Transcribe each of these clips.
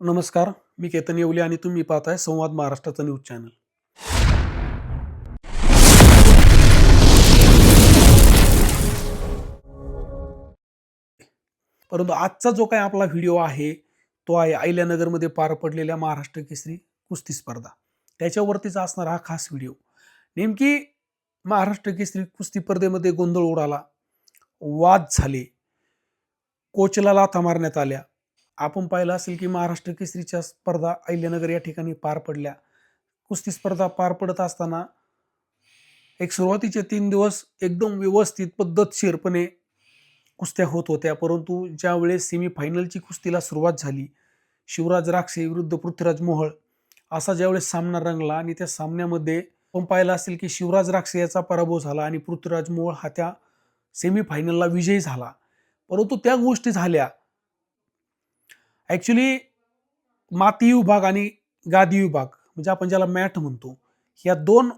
नमस्कार मी केतन येवले आणि तुम्ही पाहताय संवाद महाराष्ट्राचा न्यूज चॅनल. परंतु आजचा जो काही आपला व्हिडिओ आहे तो आहे अहिल्यानगरमध्ये पार पडलेल्या महाराष्ट्र केसरी कुस्ती स्पर्धा. त्याच्यावरतीच असणारा हा खास व्हिडिओ. नेमकी महाराष्ट्र केसरी कुस्ती स्पर्धेमध्ये गोंधळ उडाला वाद झाले कोचला लाथा मारण्यात आल्या आपण पाहिलं असेल की महाराष्ट्र केसरीच्या स्पर्धा अहिल्यानगर या ठिकाणी पार पडल्या. कुस्ती स्पर्धा पार पडत असताना एक सुरुवातीचे तीन दिवस एकदम व्यवस्थित पद्धतशीरपणे कुस्त्या होत होत्या. परंतु ज्यावेळेस सेमीफायनलची कुस्तीला सुरुवात झाली शिवराज राक्षे विरुद्ध पृथ्वीराज मोहळ असा ज्यावेळेस सामना रंगला आणि त्या सामन्यामध्ये आपण पाहिलं असेल की शिवराज राक्षे याचा पराभव झाला आणि पृथ्वीराज मोहळ हा त्या सेमीफायनलला विजयी झाला. परंतु त्या गोष्टी झाल्या. ॲक्च्युली माती विभाग आणि गादी विभाग म्हणजे आपण ज्याला मॅट म्हणतो या दोन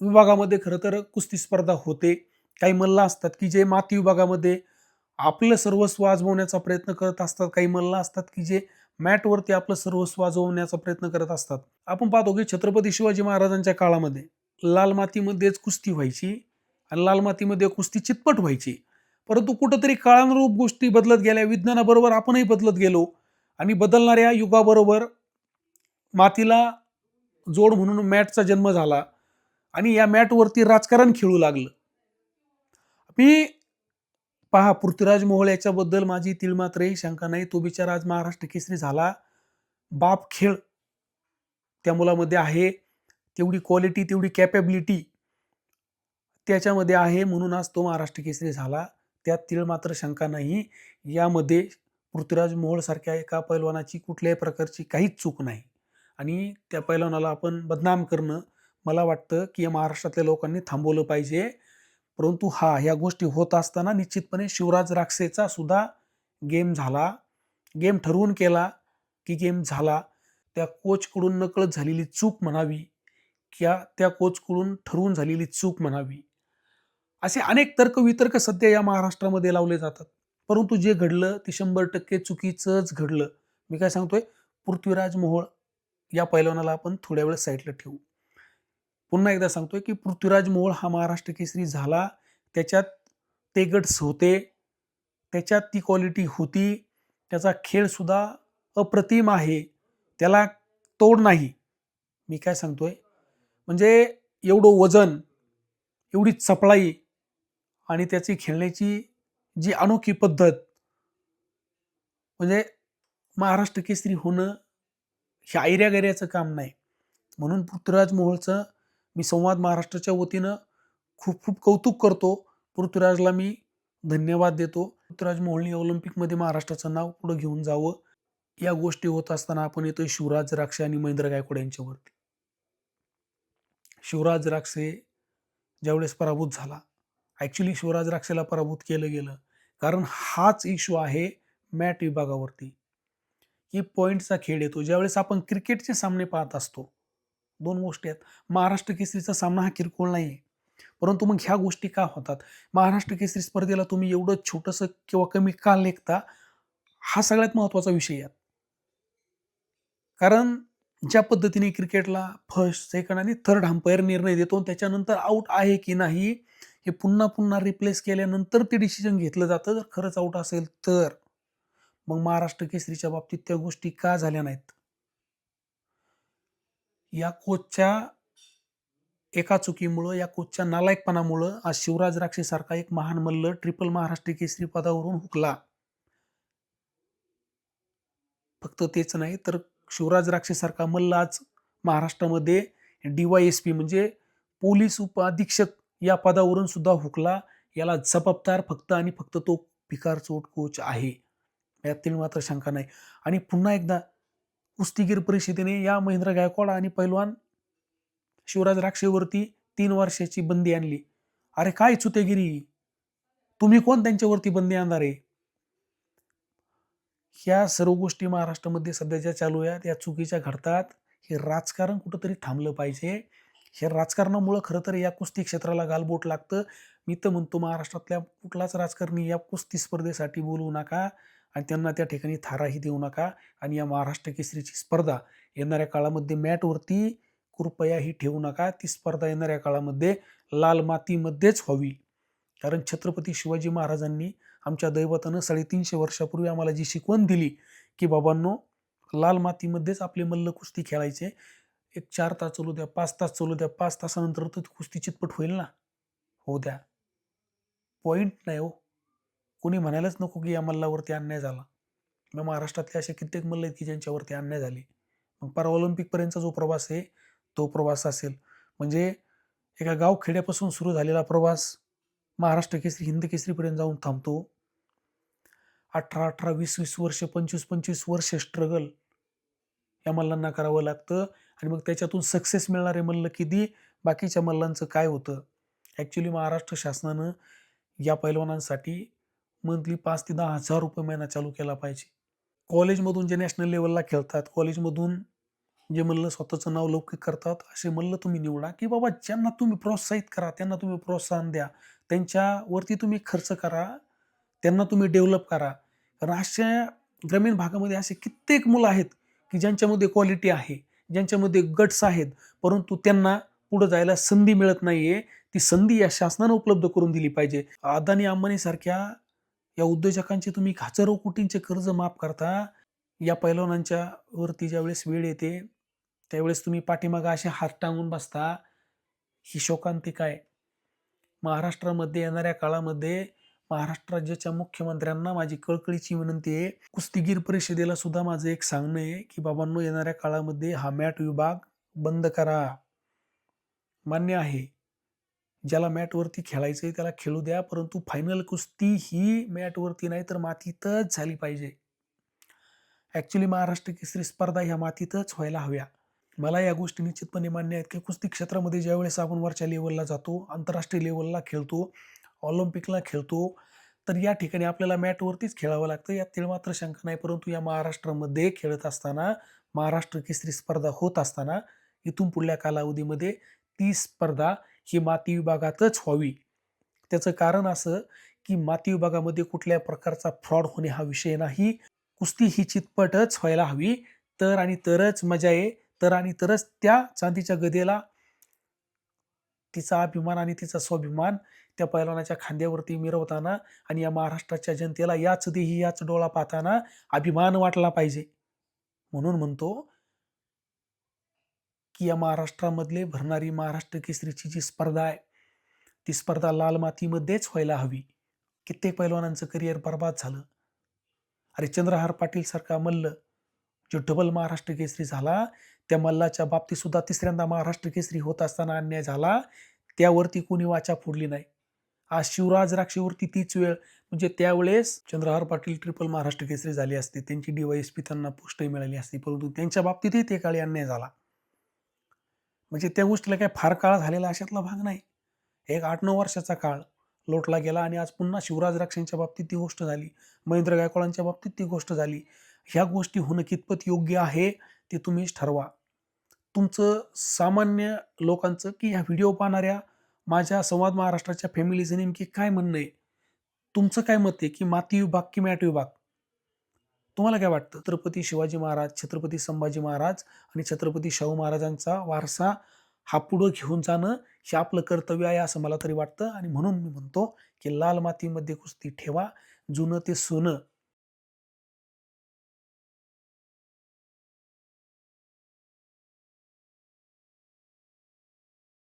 विभागामध्ये खरं तर कुस्ती स्पर्धा होते. काही मल्ल असतात की जे माती विभागामध्ये आपलं सर्वस्व आजमवण्याचा प्रयत्न करत असतात. काही मल्ल असतात की जे मॅटवरती आपलं सर्वस्व आजवण्याचा प्रयत्न करत असतात. आपण पाहतो की छत्रपती शिवाजी महाराजांच्या काळामध्ये लाल मातीमध्येच कुस्ती व्हायची आणि लाल मातीमध्ये कुस्ती चितपट व्हायची. परंतु कुठंतरी काळानुरूप गोष्टी बदलत गेल्या. विज्ञानाबरोबर आपणही बदलत गेलो. आणि बदलणाऱ्या युगाबरोबर मातीला जोड म्हणून मॅटचा जन्म झाला आणि या मॅटवरती राजकारण खेळू लागलं. मी पहा पृथ्वीराज मोहोळ याच्याबद्दल माझी तिळमात्रही शंका नाही. तो बिचारा आज महाराष्ट्र केसरी झाला. बाप खेळ त्या मुलामध्ये आहे. तेवढी क्वालिटी तेवढी कॅपेबिलिटी त्याच्यामध्ये आहे म्हणून आज तो महाराष्ट्र केसरी झाला. त्यात तिळ मात्र शंका नाही. यामध्ये पृथ्वीराज मोहोळसारख्या एका पैलवानाची कुठल्याही प्रकारची काहीच चूक नाही. आणि त्या पैलवानाला आपण बदनाम करणं मला वाटतं की या महाराष्ट्रातल्या लोकांनी थांबवलं पाहिजे. परंतु हा ह्या गोष्टी होत असताना निश्चितपणे शिवराज राक्षेचा सुद्धा गेम झाला. गेम ठरवून केला की गेम झाला. त्या कोचकडून नकळत झालेली चूक म्हणावी किंवा त्या कोचकडून ठरवून झालेली चूक म्हणावी. असे अनेक तर्कवितर्क सध्या या महाराष्ट्रामध्ये लावले जातात. परंतु जे घडलं ते शंभर टक्के चुकीचंच घडलं. मी काय सांगतोय? पृथ्वीराज मोहोळ या पैलवानाला आपण थोड्या वेळ साईडला ठेवू. पुन्हा एकदा सांगतोय की पृथ्वीराज मोहोळ हा महाराष्ट्र केसरी झाला. त्याच्यात ते गट्स होते. त्याच्यात ती क्वालिटी होती. त्याचा खेळसुद्धा अप्रतिम आहे. त्याला तोड नाही. मी काय सांगतोय? म्हणजे एवढं वजन एवढी चपळाई आणि त्याची खेळण्याची जी अनोखी पद्धत. म्हणजे महाराष्ट्र केसरी होणं हे आयऱ्यागैऱ्याचं काम नाही. म्हणून पृथ्वीराज मोहोळचं मी संवाद महाराष्ट्राच्या वतीनं खूप खूप कौतुक करतो. पृथ्वीराजला मी धन्यवाद देतो. पृथ्वीराज मोहोळनी ऑलिम्पिकमध्ये महाराष्ट्राचं नाव पुढं घेऊन जावं. या गोष्टी होत असताना आपण येतोय शिवराज राक्षे आणि महेंद्र गायकवाड यांच्यावरती. शिवराज राक्षे ज्यावेळेस पराभूत झाला ॲक्च्युली शिवराज राक्षेला पराभूत केलं गेलं. कारण हाच इश्यू आहे मॅट विभागावरती. की पॉईंटचा खेळ येतो. ज्यावेळेस आपण क्रिकेटचे सामने पाहत असतो. दोन गोष्टी आहेत. महाराष्ट्र केसरीचा सामना हा किरकोळ नाही आहे परंतु मग ह्या गोष्टी का होतात? महाराष्ट्र केसरी स्पर्धेला तुम्ही एवढं छोटंसं किंवा कमी का लेखता? हा सगळ्यात महत्त्वाचा विषय आहे. कारण ज्या पद्धतीने क्रिकेटला फर्स्ट सेकंड आणि थर्ड अंपायर निर्णय देतो आणि त्याच्यानंतर आऊट आहे की नाही हे पुन्हा पुन्हा रिप्लेस केल्यानंतर ते डिसिजन घेतलं जातं. जर खरंच आऊट असेल तर. मग महाराष्ट्र केसरीच्या बाबतीत त्या गोष्टी का झाल्या नाहीत? या कोचच्या एका चुकीमुळं या कोचच्या नालायकपणामुळं आज शिवराज राक्षे सारखा एक महान मल्ल ट्रिपल महाराष्ट्र केसरी पदावरून हुकला. फक्त तेच नाही तर शिवराज राक्षे सारखा मल्ल आज महाराष्ट्रामध्ये डीवायएसपी म्हणजे पोलीस उपअधीक्षक या पदावरून सुद्धा हुकला. याला जबाबदार फक्त आणि फक्त तो भिकार चोट कोच आहे. यातील मात्र शंका नाही. आणि पुन्हा एकदा कुस्तीगीर परिषदेने या महेंद्र गायकवाड आणि पैलवान शिवराज राक्षेवरती तीन वर्षाची बंदी आणली. अरे काय चुतेगिरी? तुम्ही कोण त्यांच्यावरती बंदी आणणार आहे? ह्या सर्व गोष्टी महाराष्ट्रामध्ये सध्याच्या चालू आहेत या चुकीच्या घडतात हे राजकारण कुठंतरी थांबलं पाहिजे. हे राजकारणामुळं खरं तर या कुस्ती क्षेत्राला गालबोट लागतं. मी तर म्हणतो महाराष्ट्रातल्या कुठलाच राजकारणी या कुस्ती स्पर्धेसाठी बोलू नका आणि त्यांना त्या ठिकाणी थाराही देऊ नका आणि या महाराष्ट्र केसरीची स्पर्धा येणाऱ्या काळामध्ये मॅटवरती कृपयाही ठेवू नका. ती स्पर्धा येणाऱ्या काळामध्ये लाल मातीमध्येच व्हावी. कारण छत्रपती शिवाजी महाराजांनी आमच्या दैवतानं साडेतीनशे वर्षापूर्वी आम्हाला जी शिकवण दिली की बाबांनो लाल मातीमध्येच आपले मल्ल कुस्ती खेळायचे. एक चार तास चालू द्या पाच तास चालू द्या पाच तासानंतर तर कुस्ती चितपट होईल ना? हो द्या. पॉईंट नाही हो. कोणी म्हणायलाच नको की या मल्लावरती अन्याय झाला. मग महाराष्ट्रातले असे कित्येक मल्ल आहेत की ज्यांच्यावरती अन्याय झाले. मग पारा ऑलिम्पिकपर्यंतचा जो प्रवास आहे तो प्रवास असेल. म्हणजे एका गाव खेड्यापासून सुरू झालेला प्रवास महाराष्ट्र केसरी हिंद केसरीपर्यंत जाऊन थांबतो. अठरा अठरा वीस वीस वर्ष पंचवीस पंचवीस वर्ष स्ट्रगल या मल्लांना करावं लागतं. आणि मग त्याच्यातून सक्सेस मिळणारे मल्ल किती? बाकीच्या मल्लांचं काय होतं? ॲक्च्युली महाराष्ट्र शासनानं या पैलवानांसाठी मंथली पाच ते दहा हजार रुपये महिना चालू केला पाहिजे. कॉलेजमधून जे नॅशनल लेवलला खेळतात कॉलेजमधून जे मल्ल स्वतःचं नाव लौकिक करतात असे मल्ल तुम्ही निवडा की बाबा ज्यांना तुम्ही प्रोत्साहित करा त्यांना तुम्ही प्रोत्साहन द्या. त्यांच्यावरती तुम्ही खर्च करा त्यांना तुम्ही डेव्हलप करा. कारण अशा ग्रामीण भागामध्ये असे कित्येक मुलं आहेत की ज्यांच्यामध्ये क्वालिटी आहे. ज्यांच्यामध्ये गट्स आहेत परंतु त्यांना पुढे जायला संधी मिळत नाहीये ती संधी या शासनानं उपलब्ध करून दिली पाहिजे. अदानी अंबानी सारख्या या उद्योजकांचे तुम्ही हजारो कोटींचे कर्ज माफ करता या पैलवानांच्या वरती ज्यावेळेस वेळ येते त्यावेळेस तुम्ही पाठीमागा असे हात टांगून बसता ही शोकांतिका आहे. महाराष्ट्रामध्ये येणाऱ्या काळामध्ये महाराष्ट्र राज्याच्या मुख्यमंत्र्यांना माझी कळकळीची विनंती आहे. कुस्तीगीर परिषदेला सुद्धा माझं एक सांगणं आहे की बाबांनो येणाऱ्या काळामध्ये हा मॅट विभाग बंद करा. मान्य आहे. ज्याला मॅटवरती खेळायचं आहे त्याला खेळू द्या परंतु फायनल कुस्ती ही मॅटवरती नाही तर मातीतच झाली पाहिजे. ॲक्च्युली महाराष्ट्र केसरी स्पर्धा ह्या मातीतच व्हायला हव्या. मला या गोष्टी निश्चितपणे मान्य आहेत की कुस्ती क्षेत्रामध्ये ज्यावेळेस आपण वरच्या लेवलला जातो आंतरराष्ट्रीय लेवलला खेळतो ऑलिम्पिकला खेळतो. तर या ठिकाणी आपल्याला मॅटवरतीच खेळावं लागतं. यात तिळ मात्र शंका नाही परंतु या महाराष्ट्रामध्ये खेळत असताना महाराष्ट्र केसरी स्पर्धा होत असताना इथून पुढल्या कालावधीमध्ये ती स्पर्धा ही माती विभागातच व्हावी. त्याचं कारण असं की माती विभागामध्ये कुठल्या प्रकारचा फ्रॉड होणे हा विषय नाही. कुस्ती ही चितपटच व्हायला हवी. तर आणि तरच मजा आहे. तर आणि तरच त्या चांदीच्या गदेला तिचा अभिमान आणि तिचा स्वाभिमान त्या पैलवानाच्या खांद्यावरती मिरवताना आणि या महाराष्ट्राच्या जनतेला याच देही याच डोळा पाहताना अभिमान वाटला पाहिजे. म्हणून म्हणतो की या महाराष्ट्रामधले भरणारी महाराष्ट्र केसरीची जी स्पर्धा आहे ती स्पर्धा लाल मातीमध्येच व्हायला हवी. कित्येक पैलवानांचं करिअर बर्बाद झालं. अरे चंद्रहार पाटील सारखा मल्ल जो डबल महाराष्ट्र केसरी झाला त्या मल्लाच्या बाबतीत सुद्धा तिसऱ्यांदा महाराष्ट्र केसरी होत असताना अन्याय झाला त्यावरती कोणी वाचा फोडली नाही. आज शिवराज राक्षेवरती तीच वेळ. म्हणजे त्यावेळेस चंद्रहार पाटील ट्रिपल महाराष्ट्र केसरी झाली असते. त्यांची डीवायएसपी त्यांना पोस्टही मिळाली असती. परंतु त्यांच्या बाबतीतही ते काळी अन्याय झाला. म्हणजे त्या गोष्टीला काय फार काळ झालेला अशातला भाग नाही. एक आठ नऊ वर्षाचा काळ लोटला गेला आणि आज पुन्हा शिवराज राक्षांच्या बाबतीत ती गोष्ट झाली. महेंद्र गायकवाडांच्या बाबतीत ती गोष्ट झाली. ह्या गोष्टी होणं कितपत योग्य आहे ते तुम्हीच ठरवा. तुमचं सामान्य लोकांचं की ह्या व्हिडिओ पाहणाऱ्या माझ्या संवाद महाराष्ट्राच्या फॅमिलीचं नेमके काय म्हणणं आहे? तुमचं काय मत आहे की माती विभाग की मॅट विभाग? तुम्हाला काय वाटतं? छत्रपती शिवाजी महाराज छत्रपती संभाजी महाराज आणि छत्रपती शाहू महाराजांचा वारसा हा पुढं घेऊन जाणं हे आपलं कर्तव्य आहे असं मला तरी वाटतं. आणि म्हणून मी म्हणतो की लाल मातीमध्ये कुस्ती ठेवा जुनं ते सोनं.